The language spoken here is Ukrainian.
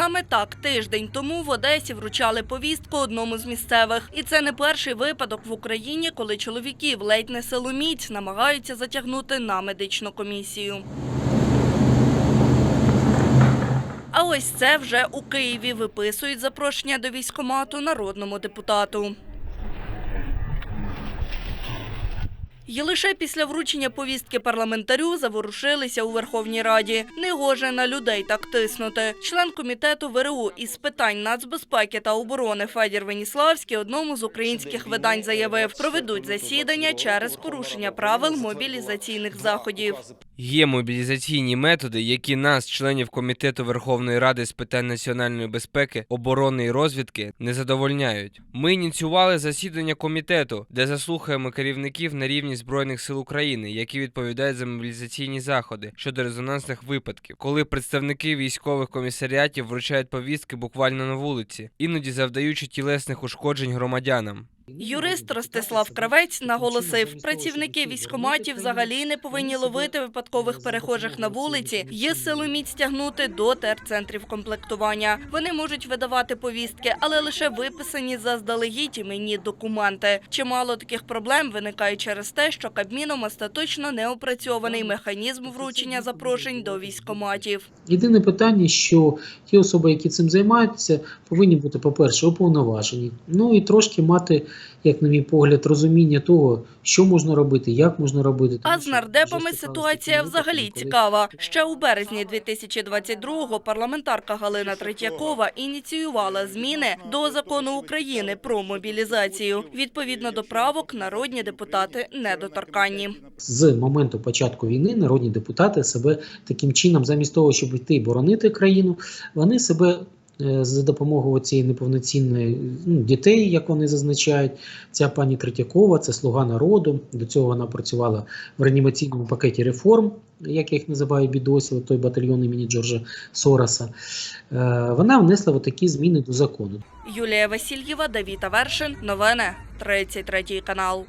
Саме так тиждень тому в Одесі вручали повістку одному з місцевих. І це не перший випадок в Україні, коли чоловіків ледь не силоміць намагаються затягнути на медичну комісію. А ось це вже у Києві виписують запрошення до військомату народному депутату. І лише після вручення повістки парламентарю заворушилися у Верховній Раді. Негоже на людей так тиснути. Член комітету ВРУ із питань нацбезпеки та оборони Федір Веніславський одному з українських видань заявив, проведуть засідання через порушення правил мобілізаційних заходів. Є мобілізаційні методи, які нас, членів комітету Верховної Ради з питань національної безпеки, оборони і розвідки, не задовольняють. Ми ініціювали засідання комітету, де заслухаємо керівників на рівні збройних сил України, які відповідають за мобілізаційні заходи щодо резонансних випадків, коли представники військових комісаріатів вручають повістки буквально на вулиці, іноді завдаючи тілесних ушкоджень громадянам. Юрист Ростислав Кравець наголосив, працівники військкоматів взагалі не повинні ловити випадкових перехожих на вулиці, є силоміць стягнути до терцентрів комплектування. Вони можуть видавати повістки, але лише виписані заздалегідь іменні документи. Чимало таких проблем виникає через те, що Кабміном остаточно не опрацьований механізм вручення запрошень до військкоматів. Єдине питання, що ті особи, які цим займаються, повинні бути, по-перше, уповноважені. Ну і трошки мати, як на мій погляд, розуміння того, що можна робити, як можна робити. А з нардепами ситуація взагалі цікава. Ще у березні 2022-го парламентарка Галина Третьякова ініціювала зміни до закону України про мобілізацію. Відповідно до правок, народні депутати недоторканні. З моменту початку війни народні депутати себе таким чином, замість того, щоб йти боронити країну, вони себе за допомогою цієї неповноцінної ну, дітей, як вони зазначають, ця пані Третьякова, це слуга народу. До цього вона працювала в реанімаційному пакеті реформ, як я їх називаю бідосів, той батальйон імені Джорджа Сороса. Е, Вона внесла такі зміни до закону. Юлія Васильєва, Давіта Вершин. Новини 33 канал.